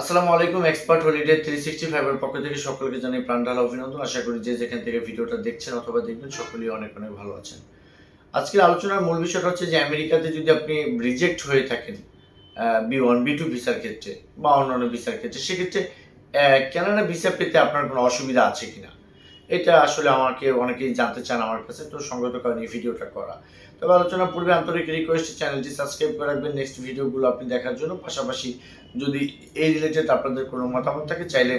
আসসালামু আলাইকুম expert holiday three sixty ফাইভের পক্ষ থেকে সকলকে জানাই প্রাণঢাল অভিনন্দন। আশা করি যে যেখান থেকে ভিডিওটা দেখছেন অথবা দেখবেন, সকলেই অনেক অনেক ভালো আছেন। আজকের আলোচনার মূল বিষয়টা হচ্ছে যে, আমেরিকাতে যদি আপনি রিজেক্ট হয়ে থাকেন বি ওয়ান বি টু ভিসার ক্ষেত্রে বা অন্যান্য ভিসার ক্ষেত্রে, সেক্ষেত্রে কেনাডা ভিসা পেতে আপনার কোনো অসুবিধা আছে কিনা? এটা আসলে আমাকে অনেকেই জানতে চান আমার কাছে, তো সঙ্গত কারণে এই ভিডিওটা করা। তবে আলোচনা পূর্বে আন্তরিক রিকোয়েস্ট চ্যানেলটি সাবস্ক্রাইব করে রাখবেন। নেক্সট ভিডিওগুলো আপনি দেখার জন্য। পাশাপাশি যদি এই রিলেটেড আপনাদের কোনো মতামত থাকে, চাইলে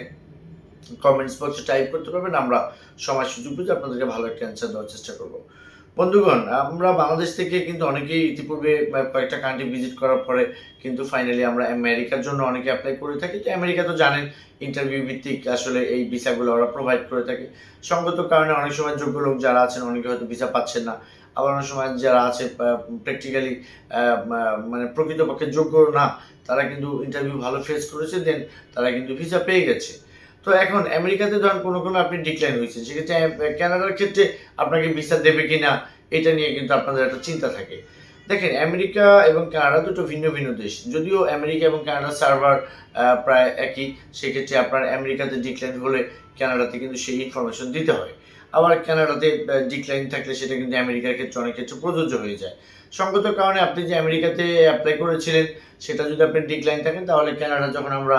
কমেন্টস বক্সে টাইপ করতে পারবেন। আমরা সময় সুযোগ বুঝে আপনাদেরকে ভালো একটা অ্যান্সার দেওয়ার চেষ্টা করব। বন্ধুগণ, আমরা বাংলাদেশ থেকে কিন্তু অনেকেই ইতিপূর্বে কয়েকটা কান্ট্রি ভিজিট করার পরে কিন্তু ফাইনালি আমরা আমেরিকার জন্য অনেকে অ্যাপ্লাই করে থাকি। তো আমেরিকা তো জানেন ইন্টারভিউ ভিত্তিক আসলে এই ভিসাগুলো ওরা প্রোভাইড করে থাকে। সঙ্গত কারণে অনেক সময় যোগ্য লোক যারা আছেন, অনেকে হয়তো ভিসা পাচ্ছেন না। আবার অনেক সময় যারা আছে প্র্যাকটিক্যালি মানে প্রকৃতপক্ষে যোগ্য না, তারা কিন্তু ইন্টারভিউ ভালো ফেস করেছে দেন তারা কিন্তু ভিসা পেয়ে গেছে। তো এখন আমেরিকাতে ধরেন কোনো কোনো আপনি ডিক্লাইন হয়েছে, সেক্ষেত্রে ক্যানাডার ক্ষেত্রে আপনাকে ভিসা দেবে কি না এটা নিয়ে কিন্তু আপনাদের একটা চিন্তা থাকে। দেখেন, আমেরিকা এবং কানাডা দুটো ভিন্ন ভিন্ন দেশ, যদিও আমেরিকা এবং কানাডার সার্ভার প্রায় একই, সেক্ষেত্রে আপনার আমেরিকাতে ডিক্লাইন হলে কানাডাতে কিন্তু সেই ইনফরমেশন দিতে হয়। আবার কানাডাতে ডিক্লাইন থাকলে সেটা কিন্তু আমেরিকার ক্ষেত্রে অনেক ক্ষেত্রে প্রযোজ্য হয়ে যায়। সঙ্গত কারণে আপনি যে আমেরিকাতে অ্যাপ্লাই করেছিলেন, সেটা যদি আপনি ডিক্লাইন থাকেন, তাহলে কানাডা যখন আমরা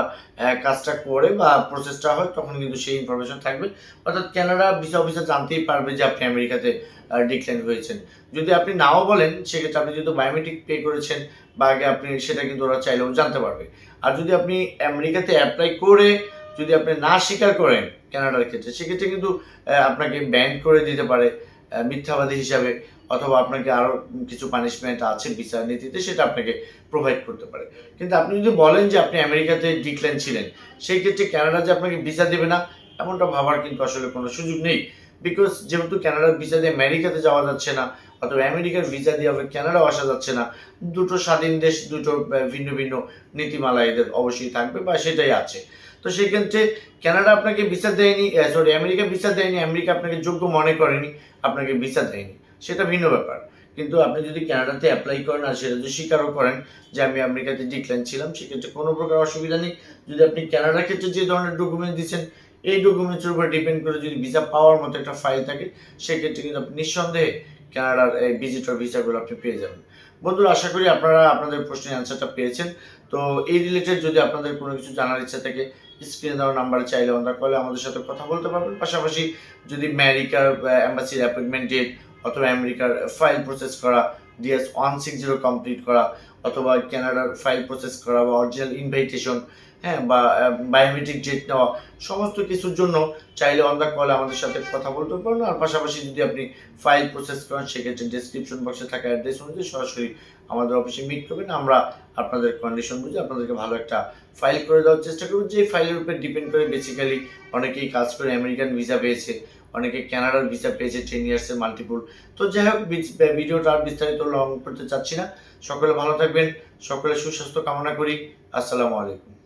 কাজটা করে বা প্রসেসটা হয়, তখন কিন্তু সেই ইনফরমেশন থাকবে। অর্থাৎ কানাডা ভিসা অফিসার জানতেই পারবে যে আপনি আমেরিকাতে ডিক্লাইন হয়েছেন। যদি আপনি নাও বলেন, সেক্ষেত্রে আপনি যেহেতু বায়োমেট্রিক পে করেছেন, বা আগে আপনি সেটা কিন্তু ওরা চাইলেও জানতে পারবে। আর যদি আপনি আমেরিকাতে অ্যাপ্লাই করে যদি আপনি না স্বীকার করেন কানাডার ক্ষেত্রে, সেক্ষেত্রে কিন্তু আপনাকে ব্যান করে দিতে পারে মিথ্যাবাদী হিসাবে, অথবা আপনাকে আরও কিছু পানিশমেন্ট আছে বিচার নীতিতে, সেটা আপনাকে প্রোভাইড করতে পারে। কিন্তু আপনি যদি বলেন যে আপনি আমেরিকাতে ডিক্লাইন ছিলেন সেই ক্ষেত্রে ক্যানাডা যে আপনাকে ভিসা দেবে না, এমনটা ভাবার কিন্তু আসলে কোনো সুযোগ নেই। বিকজ যেহেতু কানাডার ভিসা দিয়ে আমেরিকাতে যাওয়া যাচ্ছে না, অথবা আমেরিকার ভিসা দিয়ে আবার কানাডাও আসা যাচ্ছে না, দুটো স্বাধীন দেশ, দুটো ভিন্ন ভিন্ন নীতিমালা এদের অবশ্যই থাকবে বা সেটাই আছে। তো সেক্ষেত্রে কানাডা আপনাকে ভিসা দেয়নি সরি আমেরিকা ভিসা দেয়নি আমেরিকা আপনাকে যোগ্য মনে করেনি, আপনাকে ভিসা দেয়নি। সেটা ভিন্ন ব্যাপার। কিন্তু আপনি যদি কানাডাতে অ্যাপ্লাই করেন আর সেটা যদি স্বীকারও করেন যে আমি আমেরিকাতে ডিক্লাইন ছিলাম, সেক্ষেত্রে কোনো প্রকার অসুবিধা নেই। যদি আপনি কানাডার ক্ষেত্রে যে ধরনের ডকুমেন্ট দিচ্ছেন এই ডকুমেন্টসের উপর ডিপেন্ড করে যদি ভিসা পাওয়ার মতো একটা ফাইল থাকে, সেক্ষেত্রে কিন্তু আপনি নিঃসন্দেহে কানাডার এই ভিজিটর ভিসাগুলো আপনি পেয়ে যাবেন। বন্ধুরা, আশা করি আপনারা আপনাদের প্রশ্নের অ্যান্সারটা পেয়েছেন। তো এই রিলেটেড যদি আপনাদের কোনো কিছু জানার ইচ্ছা থাকে স্ক্রিনে দেওয়া নাম্বারে চাইলে অন্য কলে আমাদের সাথে কথা বলতে পারবেন। পাশাপাশি যদি আমেরিকার অ্যাম্বাসির অ্যাপয়েন্টমেন্ট ডেট অথবা আমেরিকার ফাইল প্রসেস করা DS one six zero complete করা, অথবা কানাডার ফাইল প্রসেস করা বা অরিজিনাল ইনভাইটেশন হ্যাঁ বা বায়োমেট্রিক ডেট নেওয়া, সমস্ত কিছুর জন্য চাইলে অন দ্য কলে আমাদের সাথে কথা বলতে পারেন আর পাশাপাশি যদি আপনি ফাইল প্রসেস করেন, সেক্ষেত্রে ডিসক্রিপশন বক্সে থাকা অ্যাড্রেস অনুযায়ী সরাসরি আমাদের অফিসে মিট করবেন। আমরা আপনাদের কন্ডিশন বুঝে আপনাদেরকে ভালো একটা ফাইল করে দেওয়ার চেষ্টা করব। যে ফাইলের উপর ডিপেন্ড করে বেসিক্যালি অনেকেই কাজ করে আমেরিকান ভিসা পেয়েছে। অনেকে ক্যানাডার ভিসা পেয়েছে টেন ইয়ার্সের মাল্টিপুল তো যাই হোক ভিডিওটা আর বিস্তারিত লং করতে চাচ্ছি না। সকলে ভালো থাকবেন, সকলে সুস্বাস্থ্য কামনা করি। আসসালামু আলাইকুম।